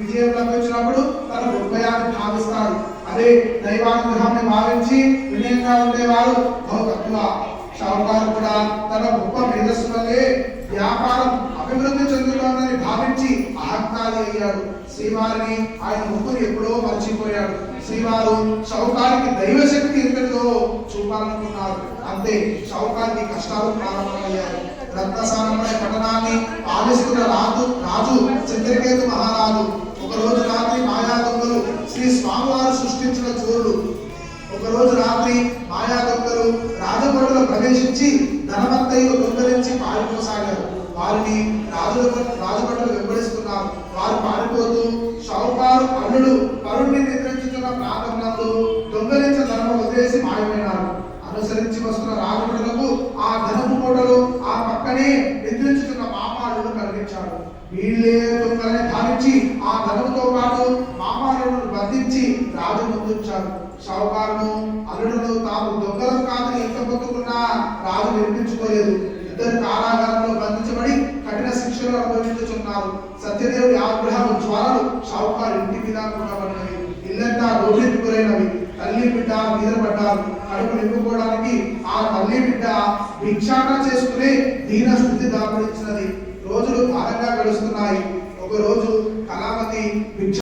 విజయం లభించినప్పుడు తన హృదయాన్ని భావిస్తాడు. అదే దైవానుగ్రహాన్ని భావించి వినయంగా ఉండేవారు బహుతత్వ. తక్కువ షావుకారు కూడా తన గొప్ప మేధస్సు వల్లే వ్యాపారం అభివృద్ధి చెందుతోందని భావించి అహంకారి అయ్యాడు. శ్రీవారిని ఆయన ముగ్గురు ఎప్పుడో మర్చిపోయాడు శ్రీవారు దైవ దైవశక్తి ఎంతటిదో చూపాలనుకున్నారు. అంతే షౌకారికి కష్టాలు ప్రారంభమయ్యాయి. రత్నసానమైన పట్టణాన్ని పాలిస్తున్న రాజు రాజు చంద్రకేతు మహారాజు ఒక రోజు రాత్రి మాయాదొంగలు శ్రీ స్వామివారు సృష్టించిన చోరుడు ఒక రోజు రాత్రి మాయా రాజభటులు ప్రవేశించి ధనవంతయ్యలు దొంగలించి పారిపోసాగారు. వారిని రాజుల రాజభటులు వెంబడిస్తున్నారు. వారు పారిపోతూ షౌకారు అల్లుడు పరుణ్ణి నిద్రించుతున్న ప్రాంతంలో దొంగలించిన ధనము వదిలేసి మాయమైనారు. అనుసరించి వస్తున్న రాజభటులకు ఆ ధనము కోటలు ఆ పక్కనే నిద్రించుతున్న మామాడును వీళ్ళే దొంగలని భావించి ఆ ధనముతో పాటు మామాడును బంధించి రాజు ముందుంచారు షావుకారును అల్లుడును తాము దొంగలం కాదని ఎంత పొందుకున్నా రాజు వినిపించుకోలేదు. ఇద్దరు కారాగారంలో బంధించబడి కఠిన శిక్షలు అనుభవించుచున్నారు. సత్యదేవుడి ఆగ్రహం జ్వాలలు షావుకారు ఇంటి మీద కూడా ఇల్లంతా రోడ్డుకి గురైనవి తల్లి బిడ్డ మీద పడ్డారు. కడుపు నింపుకోవడానికి ఆ తల్లి బిడ్డ భిక్షాటన చేసుకునే దీన స్థితి దాపరించినది. రోజులు భారంగా గడుస్తున్నాయి. ఒక రోజు కళావతి భిక్ష